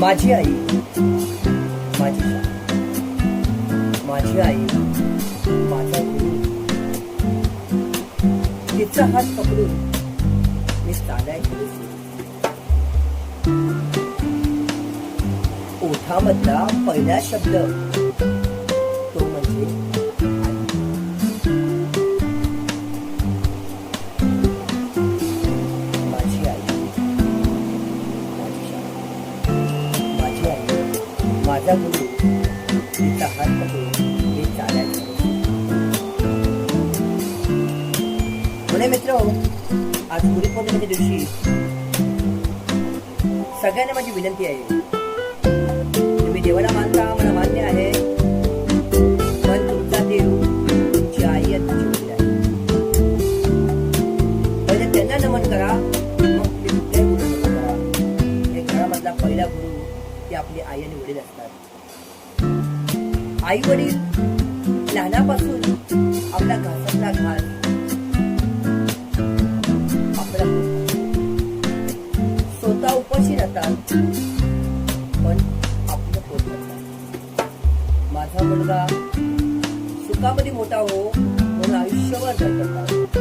माझी आई माझी शाळा माझी आई माझा गुरु तिचा हात पकडून मी चालायचे ओठामधला पहिला शब्द माझा गुरु तिचा हात पकडून मी चालायचं म्हणे मित्र आज गुरुपौर्णिमेच्या दिवशी सगळ्यांना माझी विनंती आहे. तुम्ही देवाला मानता मला मान्य आहे. पण तुमचा देव तुमची आई आणि तुमची आहे. पहिले त्यांना नमन करा मग तुम्ही कुठल्याही नमन करा. हे घरामधला पहिला गुरु ते आपली आई आणि वडील असतात. आई वडील लहानापासून आपल्या घासातला घास आपला स्वतः उपाशी राहतात पण आपलं पोट भरतात. माझा मुलगा सुखामध्ये मोठा हो म्हणून आयुष्यभर करतात.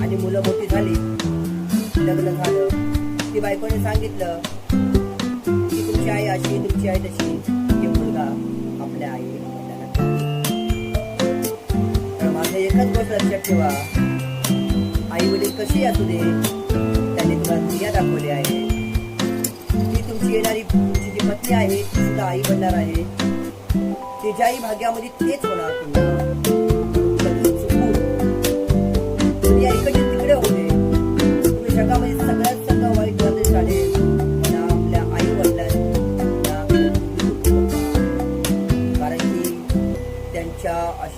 आणि मुलं मोठी झाली लग्न झालं की बायकोने सांगितलं की तुमची आई अशी तुमची आई तशी की मुलगा. आपल्या आई तर माझं एकच गोष्ट लक्षात ठेवा. आई वडील कशी असू दे त्यांनी तुला दुनिया दाखवली आहे. ती तुमची येणारी तुमची जी पत्नी आहे ती सुद्धा आई बनणार आहे. तिच्याही भाग्यामध्ये तेच होणार तुम्हाला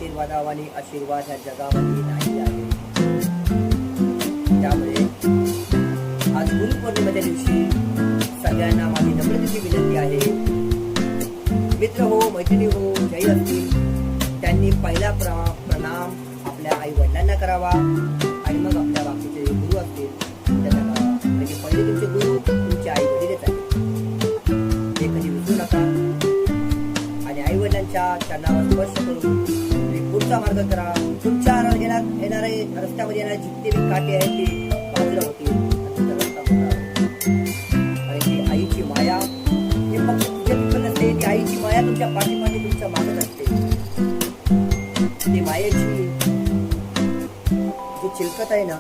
आशीर्वादावानी आशीर्वाद ह्या जगामध्ये नाही आहे. त्यामुळे आज गुरुपौर्णिमेच्या दिवशी सगळ्यांना माझी नम्रतेची विनंती आहे. मित्र हो मैत्रिणी हो जय असतील त्यांनी पहिला प्र- प्रणाम आपल्या आई वडिलांना करावा आणि मग आपल्या बाकीचे जे गुरु असतील त्यांना करावा म्हणजे पहिले तुमचे गुरु तुमचे आई वडीलच आहेत. ते कधी विसरू नका. आणि आई वडिलांच्या चरणावर स्पर्श करून तुमचा मार्ग करा. तुमच्या येणारे रस्त्यामध्ये येणारे जितके बी काटे आहेत ते बाजूला होते आईची माया हे तुमच्या नसते ती आईची माया तुमच्या पाठीमागे तुमच्या मागत असते. मायेची जी चिलकत आहे ना